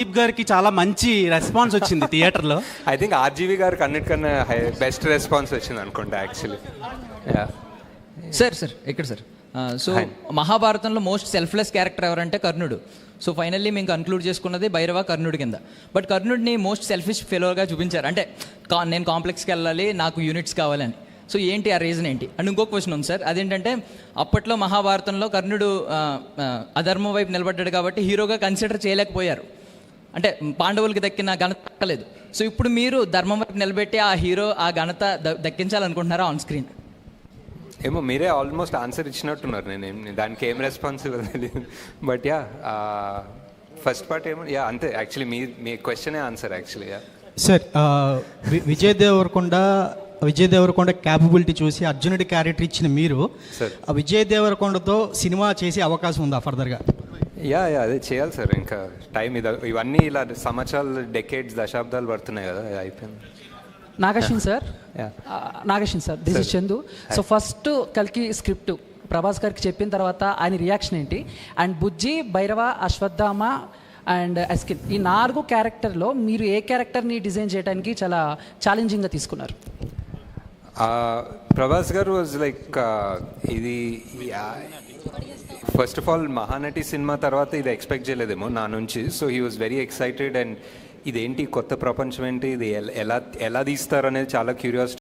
దీప్ గారికి చాలా మంచి రెస్పాన్స్ వచ్చింది థియేటర్లో. ఐ థింక్ ఆర్జీవి గారికి అన్నిటికన్నా బెస్ట్ రెస్పాన్స్ వచ్చింది అనుకుంటా యాక్చువల్లీ యా సార్ సార్ ఇక్కడ సార్. సో. మహాభారతంలో మోస్ట్ సెల్ఫ్లెస్ క్యారెక్టర్ ఎవరంటే కర్ణుడు. సో ఫైనల్లీ మేము కన్క్లూడ్ చేసుకున్నది భైరవ కర్ణుడి కింద. బట్ కర్ణుడిని మోస్ట్ సెల్ఫిష్ ఫెలోగా చూపించారు. అంటే కా- నేను కాంప్లెక్స్కి వెళ్ళాలి నాకు యూనిట్స్ కావాలని. సో ఏంటి ఆ రీజన్ ఏంటి? అండ్ ఇంకో క్వశ్చన్ ఉంది సార్. అదేంటంటే అప్పట్లో మహాభారతంలో కర్ణుడు అధర్మం వైపు నిలబడ్డాడు కాబట్టి హీరోగా కన్సిడర్ చేయలేకపోయారు. అంటే పాండవులకి దక్కిన ఘనత దక్కలేదు సో ఇప్పుడు మీరు ధర్మం వైపు నిలబెట్టి ఆ హీరో ఆ ఘనత ద- దక్కించాలనుకుంటున్నారా ఆన్ స్క్రీన్ ఏమో మీరే ఆల్మోస్ట్ ఆన్సర్ ఇచ్చినట్టున్నారు. నేను దానికి ఏం రెస్పాన్స్ తెలియదు బట్ యా ఫస్ట్ పార్ట్ ఏమో యా అంతే. యాక్చువల్లీ మీ మీ క్వశ్చనే answer actually ya sir Vijay Deverakonda Vijay Deverakonda capability చూసి అర్జునుడి క్యారెక్టర్ ఇచ్చిన మీరు విజయ్ దేవరకొండతో సినిమా చేసే అవకాశం ఉందా ఫర్దర్గా యా యా అదే చేయాలి సార్. ఇంకా టైం ఇది ఇవన్నీ ఇలా సంవత్సరాలు డెకేడ్స్ దశాబ్దాలు పడుతున్నాయి కదా అయిపోయింది. Nagashwin sir. Nagashwin sir. This is Chandu so first కల్కి స్క్రిప్ట్ ప్రభాస్ గారికి చెప్పిన తర్వాత ఆయన రియాక్షన్ ఏంటి? అండ్ బుజ్జి భైరవ అశ్వత్థామ అండ్ అస్కిన్ ఈ నాలుగు క్యారెక్టర్లో మీరు ఏ క్యారెక్టర్ని డిజైన్ చేయడానికి చాలా ఛాలెంజింగ్గా తీసుకున్నారు? ప్రభాస్ గారు వాజ్ లైక్ ఇది first of all Mahanati cinema తర్వాత ఇది ఎక్స్పెక్ట్ చేయలేదేమో నా నుంచి. So he was very excited and ఇదేంటి కొత్త ప్రపంచం ఏంటి? ఇది ఎలా ఎలా తీస్తారు అనేది చాలా క్యూరియాసిటీ